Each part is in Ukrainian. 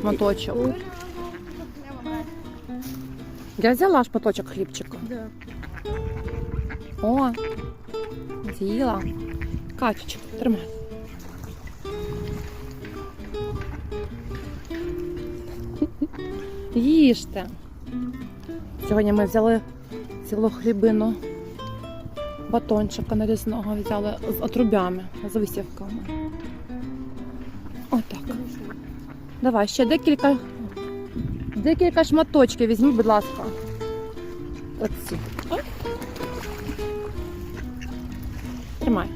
шматочок. Я взяла шматочок хлібчика. Да. О, з'їла. Катючка, тримай. Їжте. Сьогодні ми взяли цілу хлібину батончика нарізного взяли з отрубями, з висівками. Отак. Давай ще декілька, декілька шматочків візьми, будь ласка. Оці. Тримай.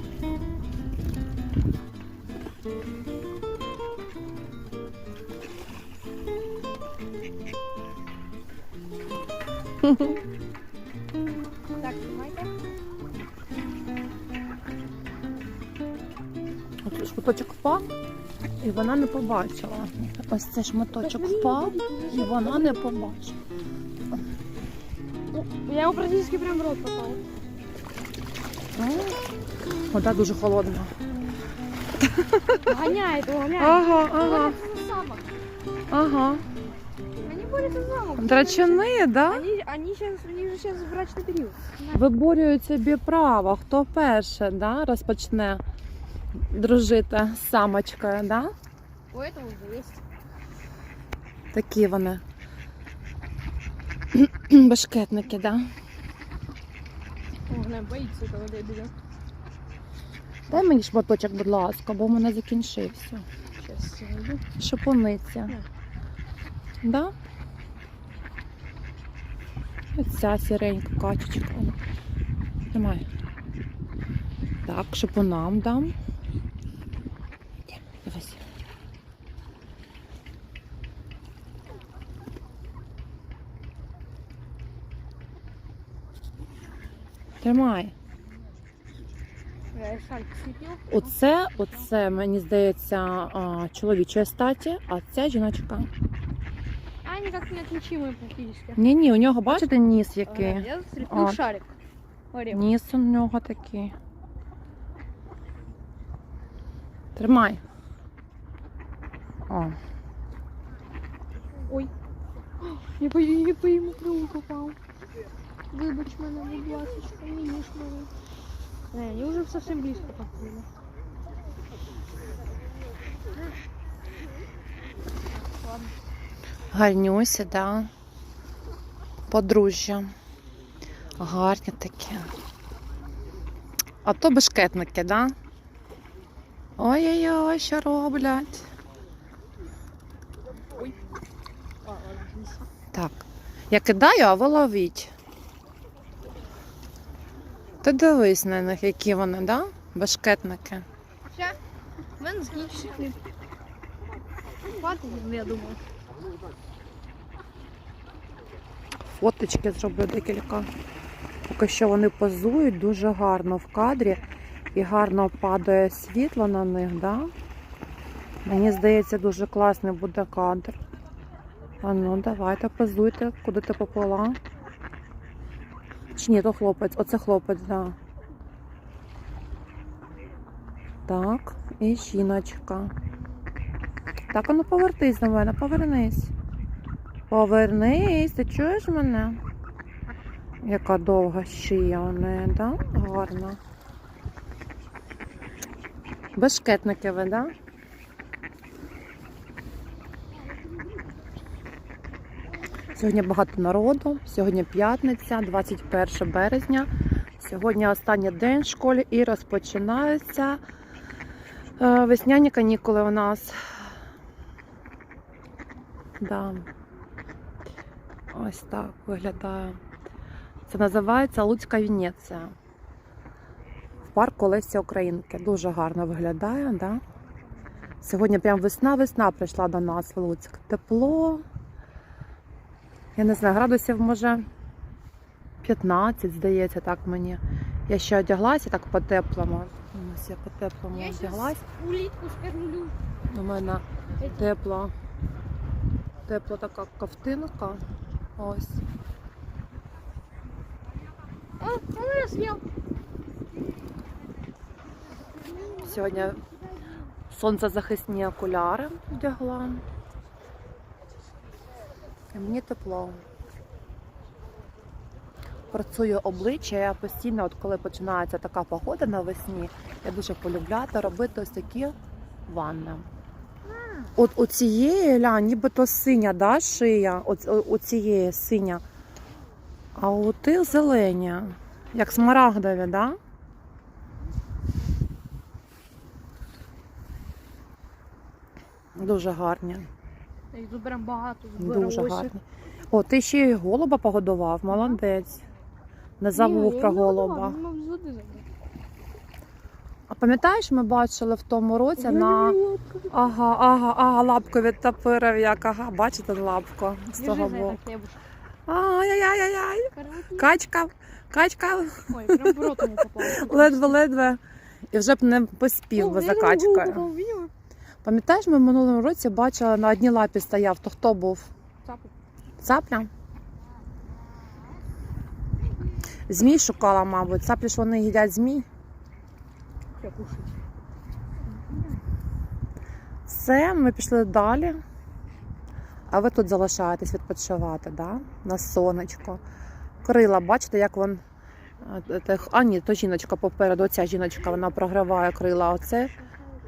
Так, тримайте. От шматочок впав, і вона не побачила. Ось цей шматочок впав, і вона не побачила. Я его практически прям в рот попал. М, Вода дуже холодна. Гоняет, гоняет. Ага, ага, ага. Они борются за самок. Драчани, да? Они, они сейчас, у них же сейчас брачный период. Виборюють собі право, хто перше да, розпочне дружити з самочкою, да? У этого есть. Такі вони. Башкетники, да? О, она боится этого лебедя. Дай мені шматочок, будь ласка, бо в мене закінчився. Сейчас найду. Шипуниця. Да? Оця сіренька качечка. Тримай. Так, шипунам дам. Дивись. Тримай. Я. Оце, оце, мені здається, чоловічої статі, а це жіночка. А они как неотличимые практически. Ні, ні, у нього бачите ніс який. Я слепил А. шарик. Ніс у нього такий. Тримай. О, Ой. Я по, я по ему крылу попал. Выбач мене, будь ласочка, мініш мене. Не, они уже совсем близко подходили. Ладно. гарнюсі, да. Подружжя. Гарні такі. А то бешкетники, да? Ой-ой-ой, що роблять. А, ладно, неси. Так. Я кидаю, а ви ловіть. Ти дивись на них, які вони, да? Бешкетники. Все. У мене закінчився. Хватить, я думаю. Фоточки зроблю декілька. Поки що вони позують дуже гарно в кадрі і гарно падає світло на них, да? Мені здається, дуже класний буде кадр. А ну, давайте позуйте, куди ти поплила. Чи ні, то хлопець, оце хлопець, да. Так, і жіночка. Так, ну повертись до мене, повернись. Повернись, ти чуєш мене? Яка довга шия у неї, да? Гарна. Бешкетники ви, да? Сьогодні багато народу. Сьогодні п'ятниця, 21 березня. Сьогодні останній день в школі і розпочинаються е, весняні канікули у нас. Да. Ось так виглядає. Це називається Луцька Венеція. В парку Лесі Українки. Дуже гарно виглядає, да? Сьогодні прям весна-весна прийшла до нас в Луцьк. Тепло. Я не знаю, градусів може 15, здається, так мені. Я ще одяглася так по-теплому. Ось я по-теплому одяглась. улитку скормлю. У мене тепла, тепла така ковтинка. Ось. Он я. Сьогодні сонцезахисні окуляри вдягла. І мені тепло. Працюю обличчя, я постійно, от коли починається така погода навесні, я дуже полюбляю робити ось такі ванни. От у цієї ля, нібито синя, да, шия, у цієї синя. А у тих зелені, як смарагдові, да? Дуже гарні. Та їх заберемо багато. Дуже заберемо гарні. О, ти ще й голуба погодував, молодець. Не Ні, забув я про не голуба. мав з. А пам'ятаєш, ми бачили в тому році на. Ага, ага, ага, лапку відтопирив, як ага, бачите лапку з Держи того за боку. Ай-яй-яй-яй. Качка, качка, Ой, прям в рот ледве-ледве. І вже б не поспів би за качкою. Пам'ятаєш, ми в минулому році бачили на одній лапі стояв, то хто був? Цапу. Цапля? Змій шукала, мабуть. Цаплі ж вони їдять змій. Все, ми пішли далі. А ви тут залишаєтесь відпочивати, да? на сонечко. Крила, бачите, як вон. е, А, ні, то жіночка попереду, оця жіночка, вона прогріває крила. Оце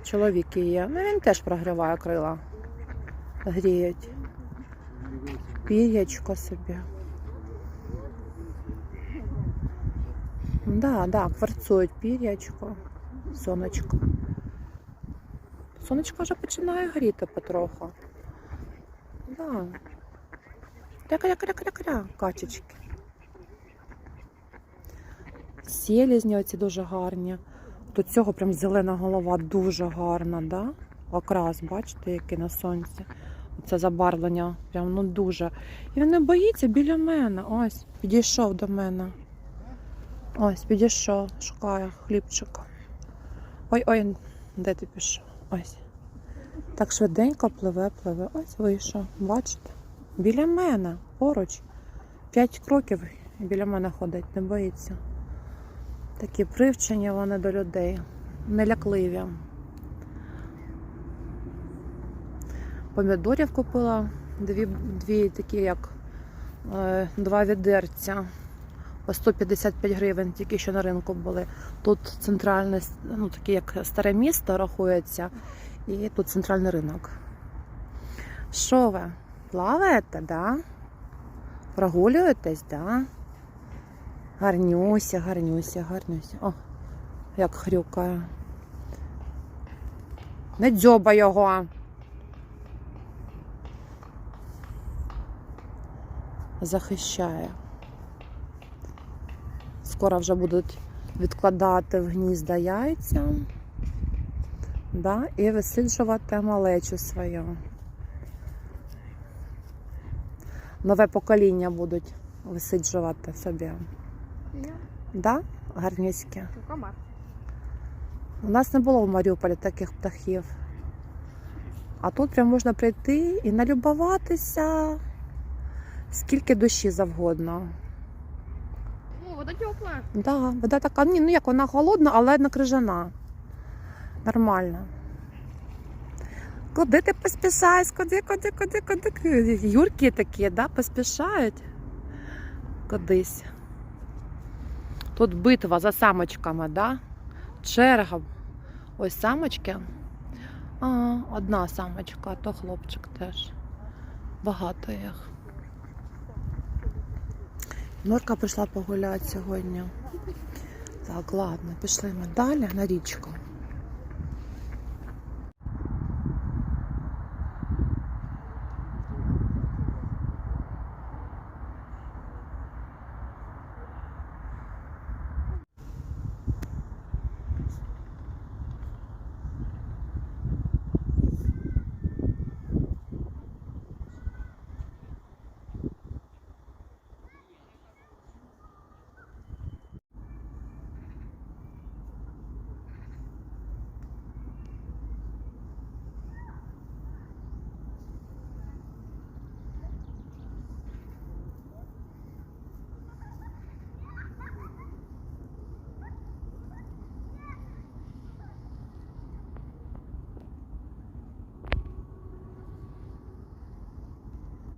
чоловік її. Ну, він теж прогріває крила. Гріють. Пір'ячко собі. Да, да, кварцують пір'ячко, сонечко. Сонечко вже починає гріти потроху. Да. Кря-кря-кря-кря-кря, качечки. Селізні оці дуже гарні. Тут цього прям зелена голова дуже гарна, да? Окрас, бачите, який на сонці. Це забарвлення прям ну дуже. І він не боїться біля мене. Ось, підійшов до мене. Ось, підійшов, шукає хлібчика. Ой-ой, де ти пішов? Ось. Так швиденько пливе, пливе. Ось вийшов. Бачите? Біля мене, поруч. П'ять кроків біля мене ходить, не боїться. Такі привчені вони до людей, нелякливі. Помідорів купила дві, дві такі, як е, два відерця по 155 гривень, тільки що на ринку були. Тут центральне, ну таке як старе місто рахується, і тут центральний ринок. Що ви? Плаваєте, да? Прогулюєтесь, да? Гарнюся, гарнюся, гарнюся. О, як хрюкає. Не дзьоба його. Захищає. Скоро вже будуть відкладати в гнізда яйця. Да, і висиджувати малечу свою. Нове покоління будуть висиджувати собі. Я Да? Гарнюські. комар. У нас не було в Маріуполі таких птахів. А тут прям можна прийти і налюбуватися скільки душі завгодно. О, вода теплая. Да, вода така, ні, ну як вона холодна, але не крижана. Нормально. Куди ти поспішаєш? Куди, куди, куди, куди? Юрки такі, да, поспішають кудись. Тут битва за самочками, да? Черга. Ось самочки. А, одна самочка, а то хлопчик теж. Багато їх. Норка прийшла погуляти сьогодні. Так, ладно, пішли ми далі на річку.